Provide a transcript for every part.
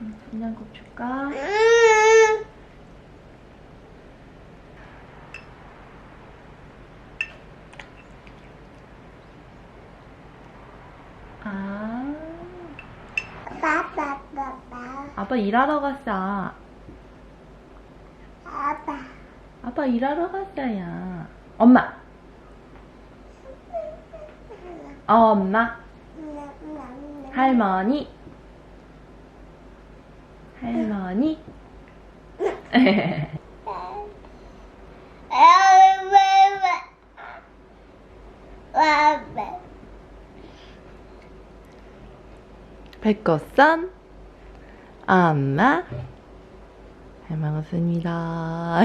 음, 된장국 줄까? 아, 아빠 일하러 갔어. 아빠 아빠 일하러 갔어요. 엄마. 엄마. 할머니. 할머니. 백거선. 엄마. 잘 먹었습니다.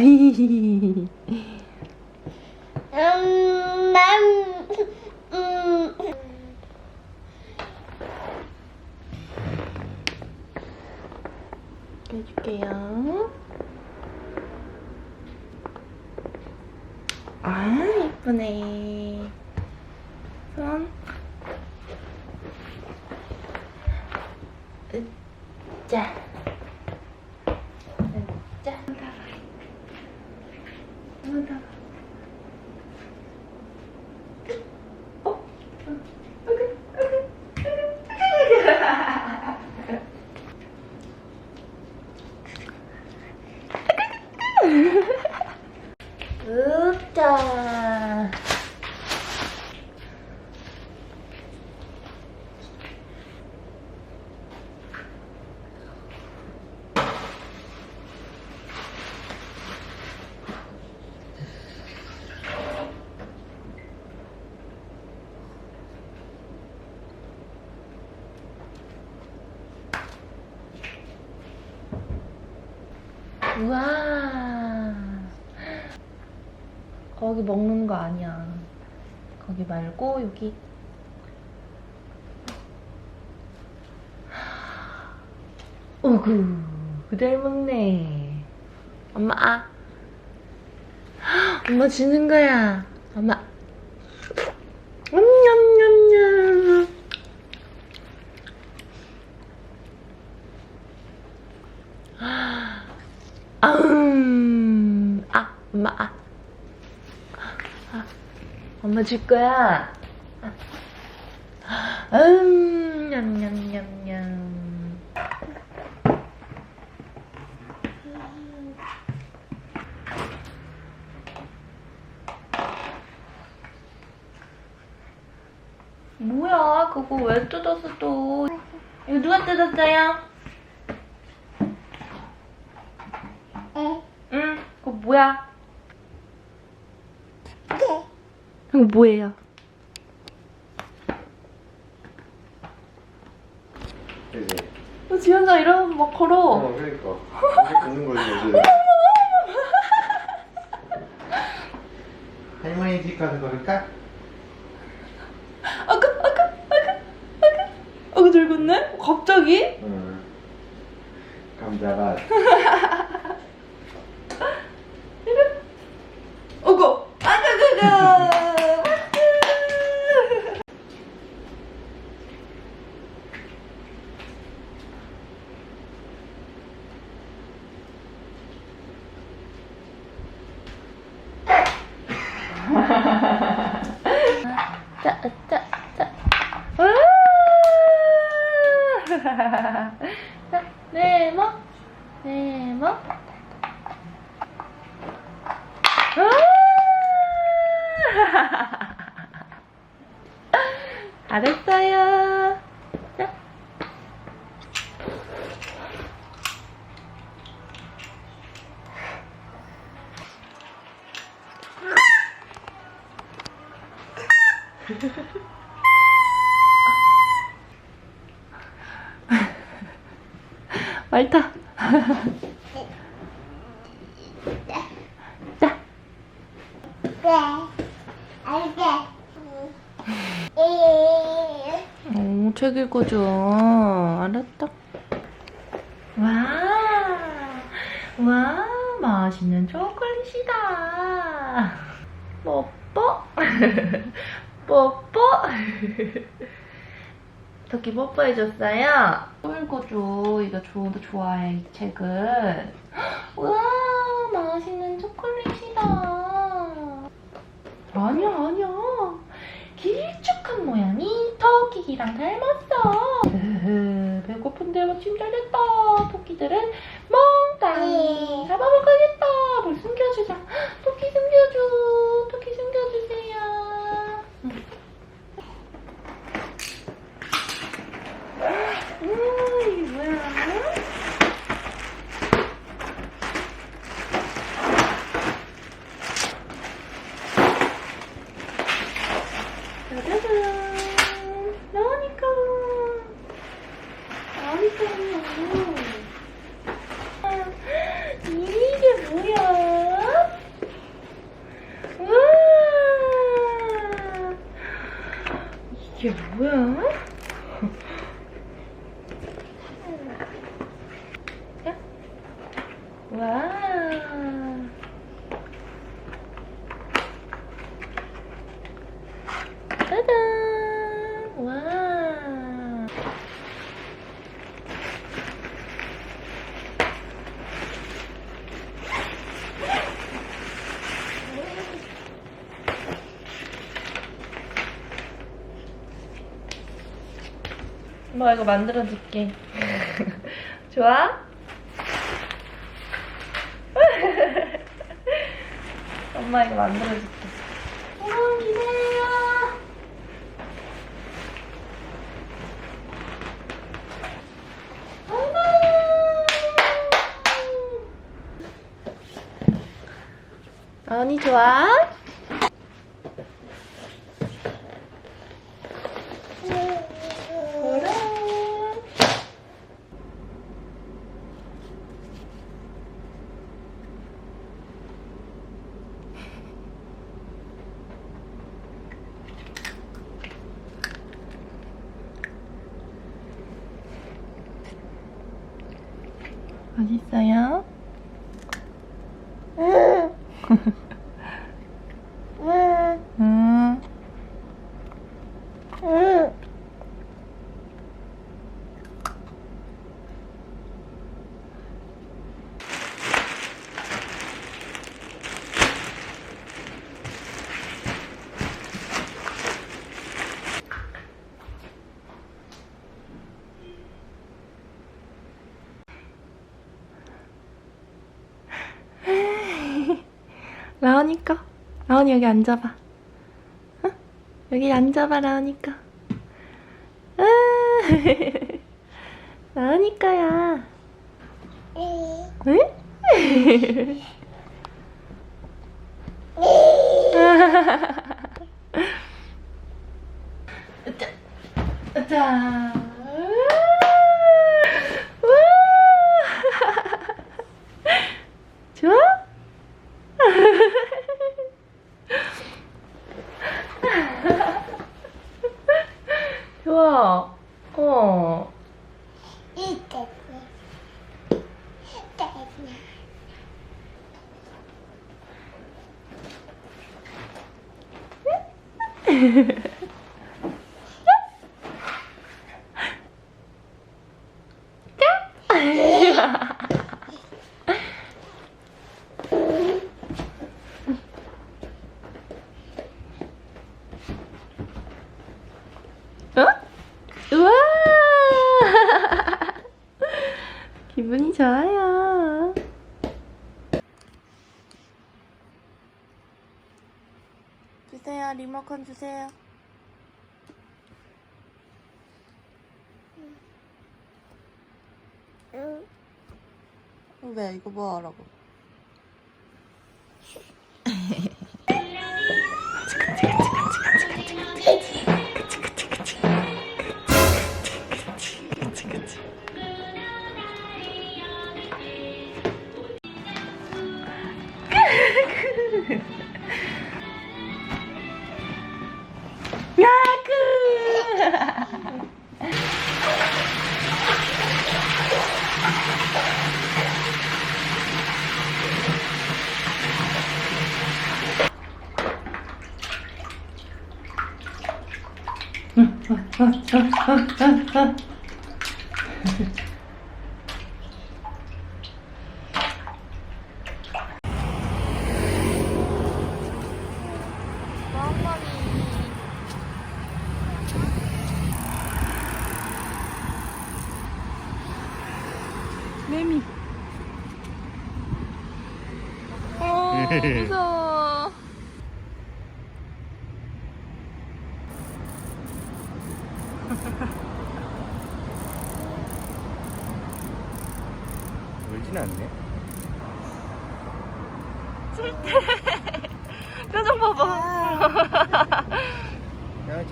해줄게요. 아, 예쁘네. 손. 으짜. 으짜. 나가. 어? 으짜. 우와. 거기 먹는 거 아니야. 거기 말고 여기. 오구, 잘 먹네. 엄마 아. 엄마 주는 거야. 엄마. 냠냠냠냠. 아음. 아, 엄마 아. 아, 엄마 줄 거야. 아. 음, 냠냠냠냠. 뭐야, 그거 왜 뜯었어 또? 이거 누가 뜯었어요? 응, 그거 뭐야? 이거 뭐예요? 너 지현자 이러면 막 걸어. 어, 그러니까. 걷는 거지, 요즘. 할머니 집 가서 걸을까? 아까, 아까, 아까, 아까. 아까 잘 걷네? 갑자기? 응. 감자가. 어구, 아가가가. 자. 와! 자, 네모, 네모. 말타. 자. 오, 책 읽어줘. 알았다. 와, 와, 맛있는 초콜릿이다. 뽀뽀, 뽀뽀. 토끼 뽀뽀해줬어요? 또 읽어줘. 이거 좋은데 좋아해, 이 책은. 우와, 맛있는 초콜릿이다. 아니야, 아니야. 길쭉한 모양이 토끼기랑 닮았어. 으흐, 배고픈데 마침 잘 됐다. 토끼들은 몽땅 잡아먹어야겠다. 뭘 숨겨주자. 토끼 숨겨줘. 토끼 숨겨주세요. 음, 이게 뭐야? 짜자잔. 나오니까. 나오니까요. 아, 이게 뭐야? 우와. 이게 뭐야? 야. 와. 짜잔! 와. 엄마 이거 만들어줄게. 좋아? 엄마 이거 만들어줄게. 어, 기다려. 언니 좋아? 그래. 맛있어요? 음. 라오니까 라온이 여기 앉아봐. 어? 여기 앉아봐 라오니까 아, 라오니까야. 응? 으짜 으짜 와 좋아? 좋아. 어. 어? 우와! 기분이 좋아요. 주세요, 리모컨 주세요. 왜 이거 뭐 하라고? レミ。お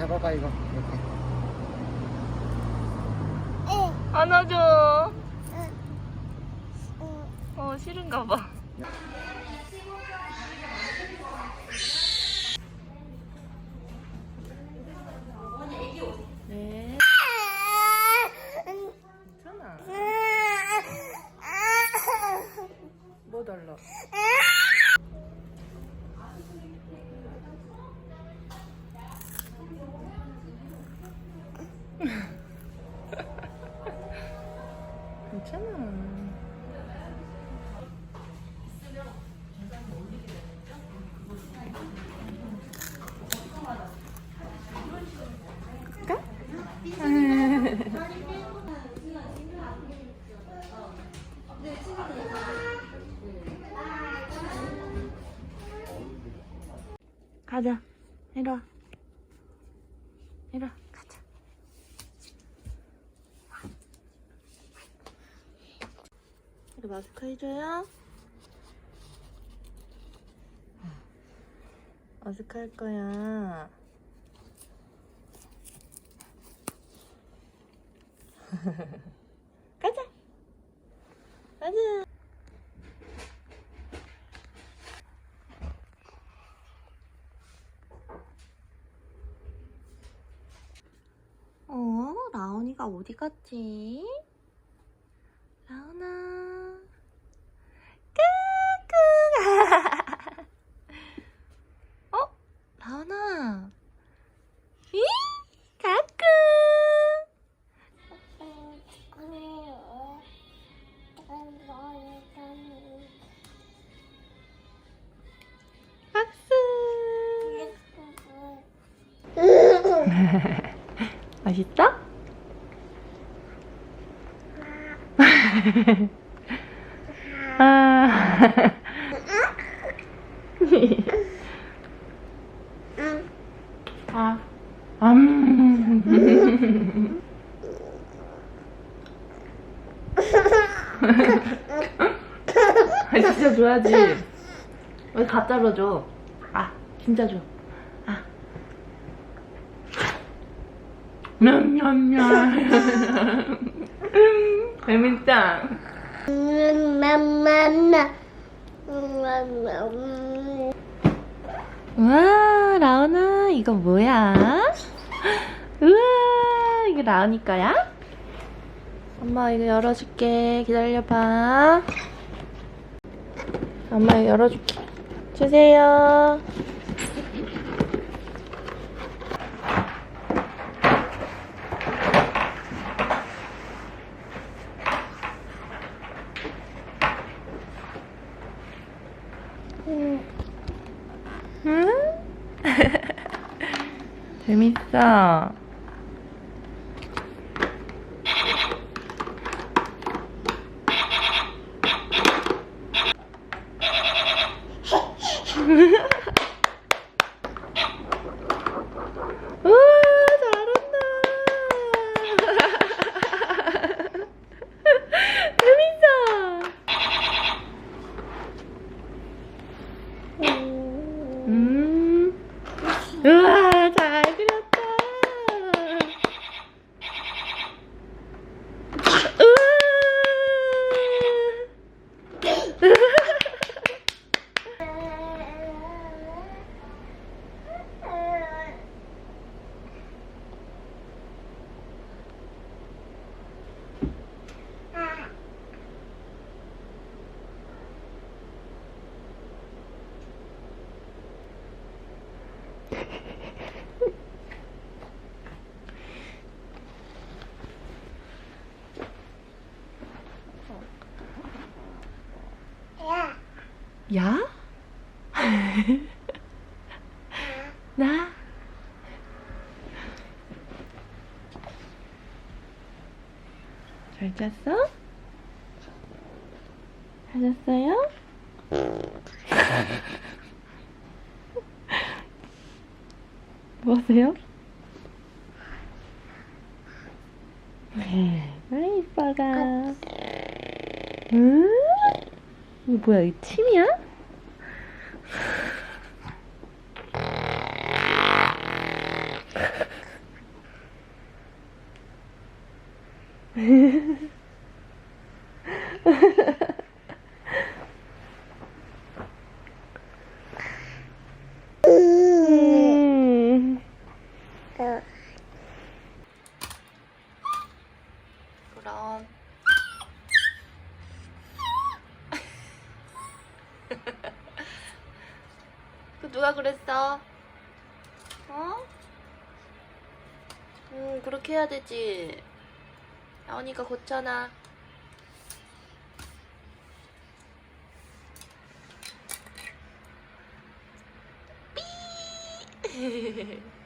잡아봐, 이거. 이렇게. 안아줘. 어, 싫은가 봐. 이리 마스크 해줘요. 마스크 할 거야. 가자. 가자. 어, 라온이가 어디 갔지? 맛있어? 아. 아. 음. 아, 진짜 줘야지. 왜 가짜로 줘? 아, 진짜 줘. 냠냠냠. 재밌다. 우와, 라온아, 이거 뭐야? 우와, 이거 라온이 거야? 엄마 이거 열어줄게. 기다려봐. 엄마 이거 열어줄게. 주세요. 응? 재밌어. 우와, 잘한다. 재밌어. 음. 우와, 잘 그렸다. 야? 나? 잘 잤어? 잘 잤어요? 뭐 하세요? 아이 이뻐가 응? 이거 뭐야 이거 침이야? 음. 그럼 그 누가 그랬어? 어? 음 그렇게 해야 되지 나오니까 고쳐놔. 삐